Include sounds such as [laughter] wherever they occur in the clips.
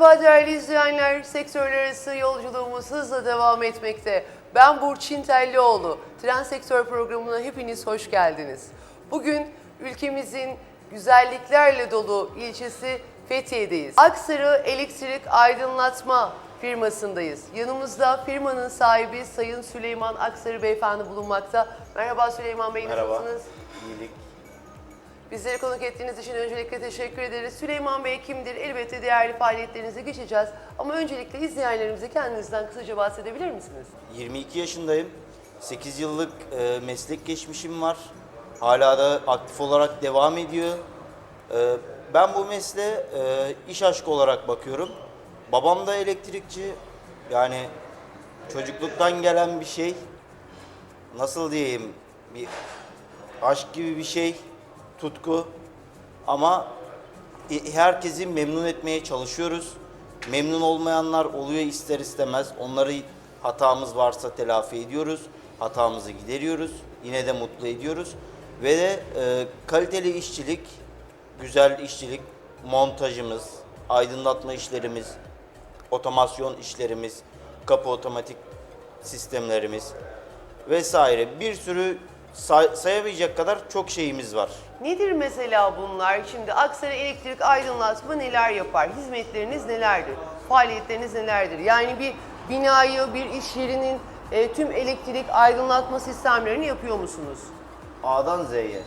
Merhaba değerli izleyenler. Sektörler arası yolculuğumuz hızla devam etmekte. Ben Burçin Tellioğlu. Tren Sektör programına hepiniz hoş geldiniz. Bugün ülkemizin güzelliklerle dolu ilçesi Fethiye'deyiz. Aksarı Elektrik Aydınlatma firmasındayız. Yanımızda firmanın sahibi Sayın Süleyman Aksarı Beyefendi bulunmakta. Merhaba Süleyman Bey, Merhaba. nasılsınız? İyilik. Bizleri konuk ettiğiniz için öncelikle teşekkür ederiz. Süleyman Bey kimdir? Elbette değerli faaliyetlerinize geçeceğiz. Ama öncelikle izleyenlerimize kendinizden kısaca bahsedebilir misiniz? 22 yaşındayım. 8 yıllık e, meslek geçmişim var. Hala da aktif olarak devam ediyor. E, ben bu mesleğe e, iş aşkı olarak bakıyorum. Babam da elektrikçi. Yani çocukluktan gelen bir şey. Nasıl diyeyim? Bir aşk gibi bir şey. Tutku. Ama herkesi memnun etmeye çalışıyoruz. Memnun olmayanlar oluyor ister istemez. Onları hatamız varsa telafi ediyoruz. Hatamızı gideriyoruz. Yine de mutlu ediyoruz. Ve de e, kaliteli işçilik, güzel işçilik, montajımız, aydınlatma işlerimiz, otomasyon işlerimiz, kapı otomatik sistemlerimiz vesaire bir sürü say- sayamayacak kadar çok şeyimiz var. Nedir mesela bunlar? Şimdi Aksarı Elektrik Aydınlatma neler yapar? Hizmetleriniz nelerdir? Faaliyetleriniz nelerdir? Yani bir binayı, bir iş yerinin e, tüm elektrik aydınlatma sistemlerini yapıyor musunuz? A'dan Z'ye.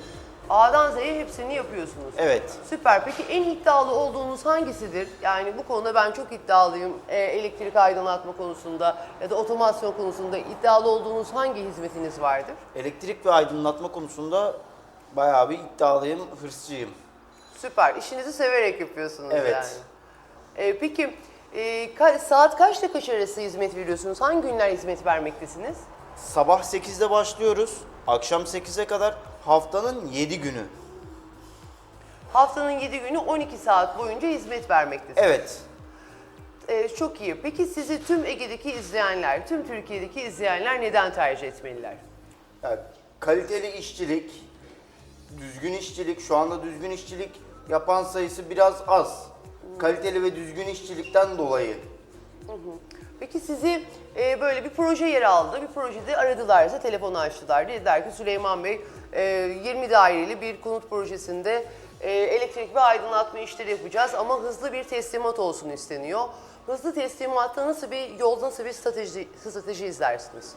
A'dan Z'ye hepsini yapıyorsunuz. Evet. Süper. Peki en iddialı olduğunuz hangisidir? Yani bu konuda ben çok iddialıyım. Ee, elektrik aydınlatma konusunda ya da otomasyon konusunda iddialı olduğunuz hangi hizmetiniz vardır? Elektrik ve aydınlatma konusunda bayağı bir iddialıyım, hırsçıyım. Süper. İşinizi severek yapıyorsunuz Evet. yani. Ee, peki e, ka- saat kaçta kaç arası hizmet veriyorsunuz? Hangi günler hizmet vermektesiniz? Sabah 8'de başlıyoruz, akşam 8'e kadar haftanın 7 günü. Haftanın 7 günü 12 saat boyunca hizmet vermektesiniz. Evet, Ee, çok iyi. Peki sizi tüm Ege'deki izleyenler, tüm Türkiye'deki izleyenler neden tercih etmeliler? yani kaliteli işçilik, düzgün işçilik, şu anda düzgün işçilik yapan sayısı biraz az. Kaliteli ve düzgün işçilikten dolayı Peki sizi e, böyle bir proje yer aldı. Bir projede aradılarsa telefonu açtılar. Dediler ki Süleyman Bey e, 20 daireli bir konut projesinde e, elektrik ve aydınlatma işleri yapacağız ama hızlı bir teslimat olsun isteniyor. Hızlı teslimatta nasıl bir yol, nasıl bir strateji, strateji izlersiniz?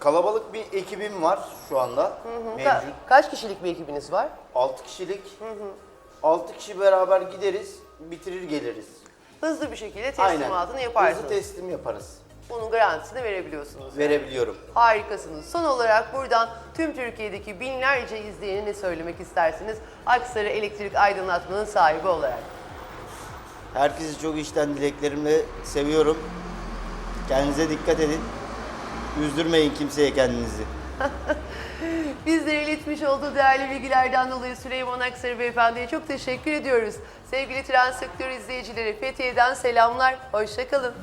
kalabalık bir ekibim var şu anda Ka- mevcut. kaç kişilik bir ekibiniz var? 6 kişilik. 6 kişi beraber gideriz, bitirir geliriz. Hızlı bir şekilde teslimatını yaparsınız. Hızlı teslim yaparız. Bunun garantisini verebiliyorsunuz. Verebiliyorum. Harikasınız. Son olarak buradan tüm Türkiye'deki binlerce izleyeni ne söylemek istersiniz? Aksarı Elektrik Aydınlatma'nın sahibi olarak. Herkesi çok içten dileklerimle seviyorum. Kendinize dikkat edin. Üzdürmeyin kimseye kendinizi. [laughs] Bizlere iletmiş olduğu değerli bilgilerden dolayı Süleyman Aksarı Beyefendi'ye çok teşekkür ediyoruz. Sevgili tren sektörü izleyicileri Fethiye'den selamlar. Hoşçakalın.